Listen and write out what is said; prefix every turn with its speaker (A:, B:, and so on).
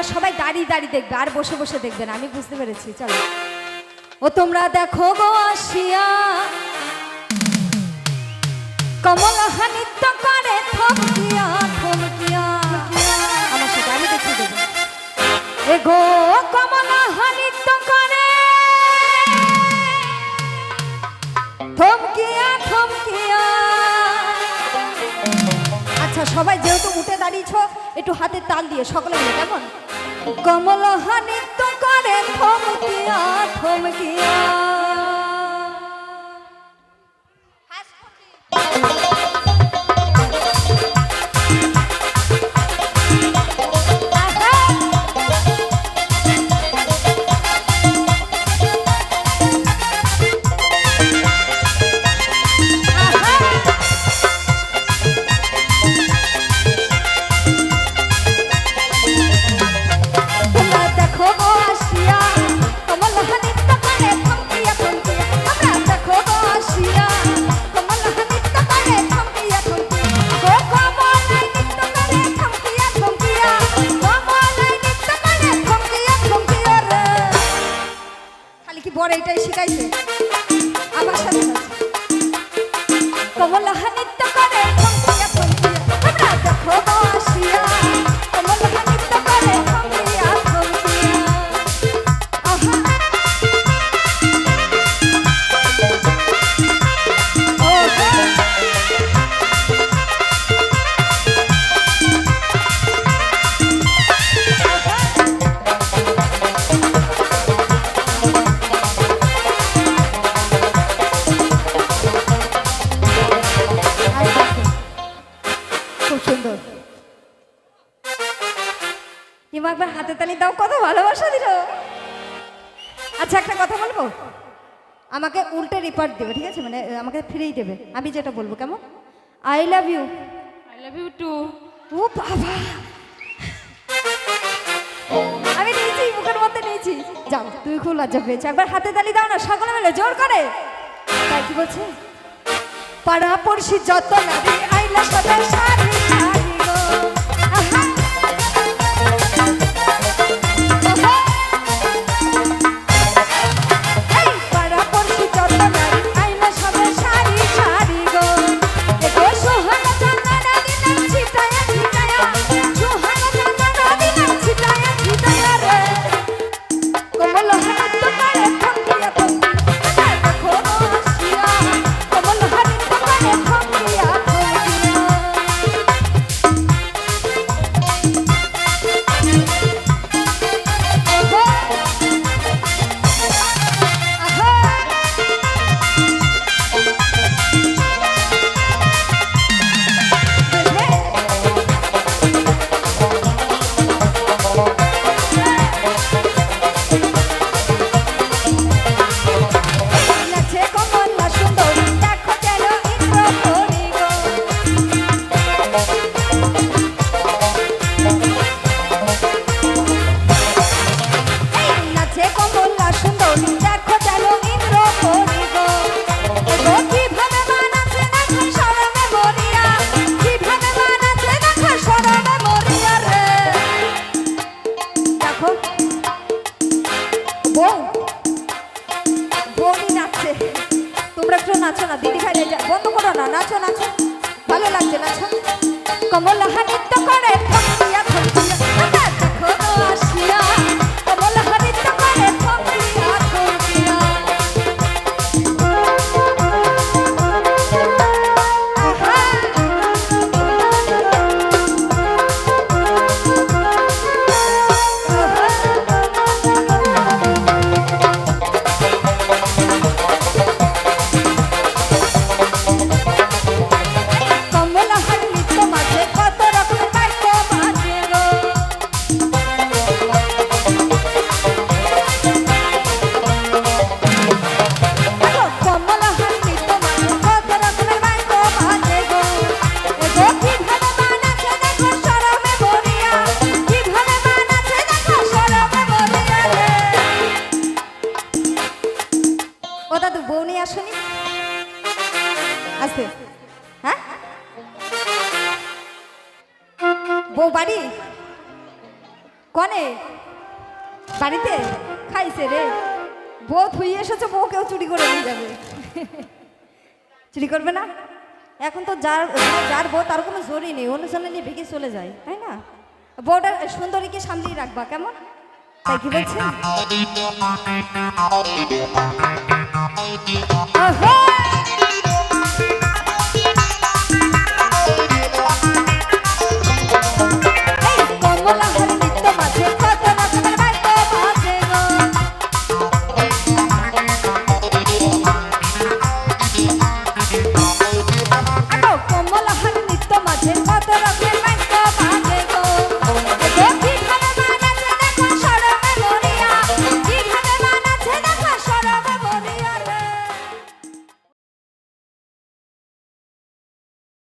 A: এবার সবাই দাঁড়িয়ে দাঁড়িয়ে দেখবে, আর বসে বসে দেখবে না, আমি বুঝতে পেরেছি, চলো। ও তোমরা দেখো গো আসিয়া। কমলা নৃত্য করে থমকিয়া থমকিয়া। আমার সাথে আমি দেখিয়ে এ গো কমলা নৃত্য করে। থমকিয়া থমকিয়া। আচ্ছা সবাই যেহেতু উঠে দাঁড়িয়েছ, একটু হাতে তাল দিয়ে, সকলে কেমন? কমল নৃত্য করে থমকিয়া থমকিয়া। এটাই আমার সাথে কমল নৃত্য সুন্দর হিমা একবার হাতে তালি দাও কত ভালোবাসা দিল। আচ্ছা একটা কথা বলব? আমাকে উল্টে রিপার্ট দেবে ঠিক আছে? মানে আমাকে ফিরেই দেবে। আমি যেটা বলব কেমন? I love you
B: I love you too
A: ও বাবা! আমি নিয়েছি মুখের মধ্যে নিয়েছি। যাও তুই খুব লজ্জা পেয়েছি। একবার হাতে তালি দাও না সকলে মিলে জোর করে। তাই কি বলছে? পাড়া পড়শি যত নারী আইলা সবাই তোমরা একটু নাচো না, দিদি ভাই বন্ধ করো না, নাচো নাচো। ভালো লাগছে, নাচো। কমলা নৃত্য করে ও দাদু, বউ নিয়ে আসনি? আসতে হ্যাঁ? বউ বাড়ি? কনে? বাড়িতে? খাইছে রে। বউ থুই এসেছে বউ কেউ চুরি করে নিয়ে যাবে। চুরি করবে না? এখন তো যার যার বউ, তার কোনো জোরই নেই। অনুষ্ঠানে নিয়ে ভেঙে চলে যায়, তাই না? বউটা সুন্দরীকে সামলিয়ে রাখবা, কেমন? তাই কি বলছেন?